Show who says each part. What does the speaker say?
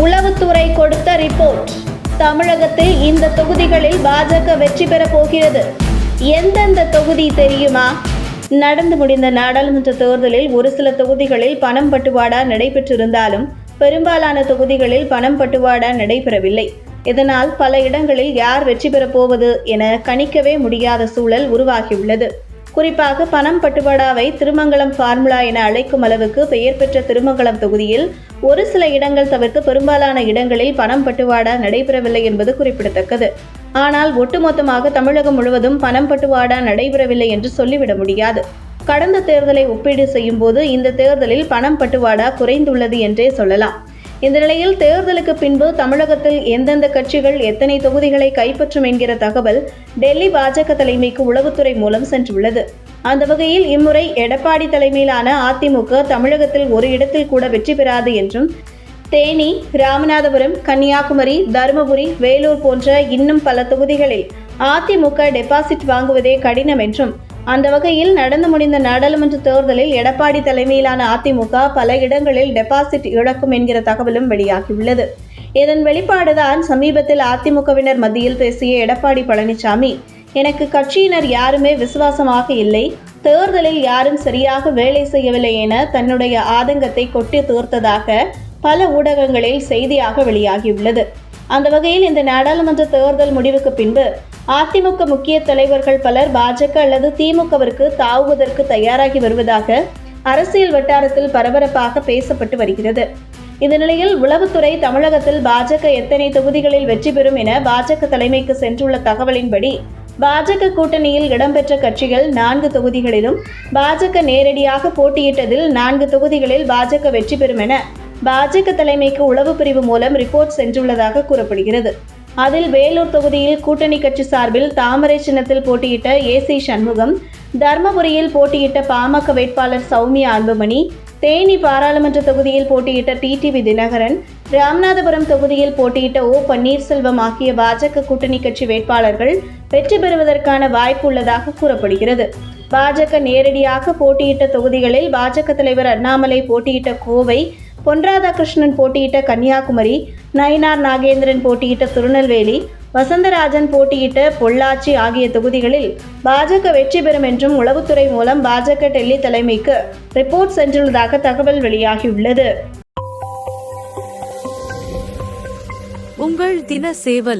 Speaker 1: உளவுத்துறை கொடுத்த ரிப்போர்ட் தமிழகத்தில் இந்த தொகுதிகளில் பாஜக வெற்றி பெறப் போகிறது. எந்தெந்த தொகுதி தெரியுமா? நடந்து முடிந்த நாடாளுமன்ற தேர்தலில் ஒரு சில தொகுதிகளில் பணம் பட்டுவாடா நடைபெற்றிருந்தாலும் பெரும்பாலான தொகுதிகளில் பணம் பட்டுவாடா நடைபெறவில்லை. இதனால் பல இடங்களில் யார் வெற்றி பெறப் போவது என கணிக்கவே முடியாத சூழல் உருவாகியுள்ளது. குறிப்பாக பணம் பட்டுவாடாவை திருமங்கலம் ஃபார்முலா என அழைக்கும் அளவுக்கு பெயர் பெற்ற திருமங்கலம் தொகுதியில் ஒரு சில இடங்கள் தவிர்த்து பெரும்பாலான இடங்களில் பணம் பட்டுவாடா நடைபெறவில்லை என்பது குறிப்பிடத்தக்கது. ஆனால் ஒட்டுமொத்தமாக தமிழகம் முழுவதும் பணம் பட்டுவாடா நடைபெறவில்லை என்று சொல்லிவிட முடியாது. கடந்த தேர்தலை ஒப்பீடு செய்யும்போது இந்த தேர்தலில் பணம் பட்டுவாடா குறைந்துள்ளது என்றே சொல்லலாம். இந்த நிலையில் தேர்தலுக்கு பின்பு தமிழகத்தில் எந்தெந்த கட்சிகள் எத்தனை தொகுதிகளை கைப்பற்றும் என்கிற தகவல் டெல்லி பாஜக தலைமைக்கு உளவுத்துறை மூலம் சென்றுள்ளது. அந்த வகையில் இம்முறை எடப்பாடி தலைமையிலான அதிமுக தமிழகத்தில் ஒரு இடத்தில் கூட வெற்றி பெறாது என்றும் தேனி ராமநாதபுரம் கன்னியாகுமரி தருமபுரி வேலூர் போன்ற இன்னும் பல தொகுதிகளில் அதிமுக டெபாசிட் வாங்குவதே கடினம் என்றும் அந்த வகையில் நடந்து முடிந்த நாடாளுமன்ற தேர்தலில் எடப்பாடி தலைமையிலான அதிமுக பல இடங்களில் டெபாசிட் இழக்கும் என்கிற தகவலும் வெளியாகியுள்ளது. இதன் வெளிப்பாடுதான் சமீபத்தில் அதிமுகவினர் மத்தியில் பேசிய எடப்பாடி பழனிசாமி எனக்கு கட்சியினர் யாருமே விசுவாசமாக இல்லை. தேர்தலில் யாரும் சரியாக வேலை செய்யவில்லை என தன்னுடைய ஆதங்கத்தை கொட்டி தீர்த்ததாக பல ஊடகங்களில் செய்தியாக வெளியாகியுள்ளது. அந்த வகையில் இந்த நாடாளுமன்ற தேர்தல் முடிவுக்கு பின்பு அதிமுக முக்கிய தலைவர்கள் பலர் பாஜக அல்லது திமுகவிற்கு தாவுவதற்கு தயாராகி வருவதாக அரசியல் வட்டாரத்தில் பரபரப்பாக பேசப்பட்டு வருகிறது. இந்த நிலையில் உளவுத்துறை தமிழகத்தில் பாஜக எத்தனை தொகுதிகளில் வெற்றி பெறும் என பாஜக தலைமைக்கு சென்றுள்ள தகவலின்படி பாஜக கூட்டணியில் இடம்பெற்ற கட்சிகள் நான்கு தொகுதிகளிலும் பாஜக நேரடியாக போட்டியிட்டதில் நான்கு தொகுதிகளில் பாஜக வெற்றி பெறும் என பாஜக தலைமைக்கு உளவு பிரிவு மூலம் ரிப்போர்ட் சென்றுள்ளதாக கூறப்படுகிறது. அதில் வேலூர் தொகுதியில் கூட்டணி கட்சி சார்பில் தாமரை சின்னத்தில் போட்டியிட்ட ஏசி சண்முகம் தர்மபுரியில் போட்டியிட்ட பாமக வேட்பாளர் சௌமியா அன்புமணி தேனி பாராளுமன்ற தொகுதியில் போட்டியிட்ட டிடிவி தினகரன் ராமநாதபுரம் தொகுதியில் போட்டியிட்ட ஓ பன்னீர்செல்வம் ஆகிய பாஜக கூட்டணி கட்சி வேட்பாளர்கள் வெற்றி பெறுவதற்கான வாய்ப்பு உள்ளதாக கூறப்படுகிறது. பாஜக நேரடியாக போட்டியிட்ட தொகுதிகளில் பாஜக தலைவர் அண்ணாமலை போட்டியிட்ட கோவை பொன் ராதாகிருஷ்ணன் போட்டியிட்ட கன்னியாகுமரி நயினார் நாகேந்திரன் போட்டியிட்ட திருநெல்வேலி வசந்தராஜன் போட்டியிட்ட பொள்ளாச்சி ஆகிய தொகுதிகளில் பாஜக வெற்றி பெறும் என்றும் உளவுத்துறை மூலம் பாஜக டெல்லி தலைமைக்கு ரிப்போர்ட் சென்றுள்ளதாக தகவல் வெளியாகியுள்ளது.
Speaker 2: உங்கள் தின சேவல்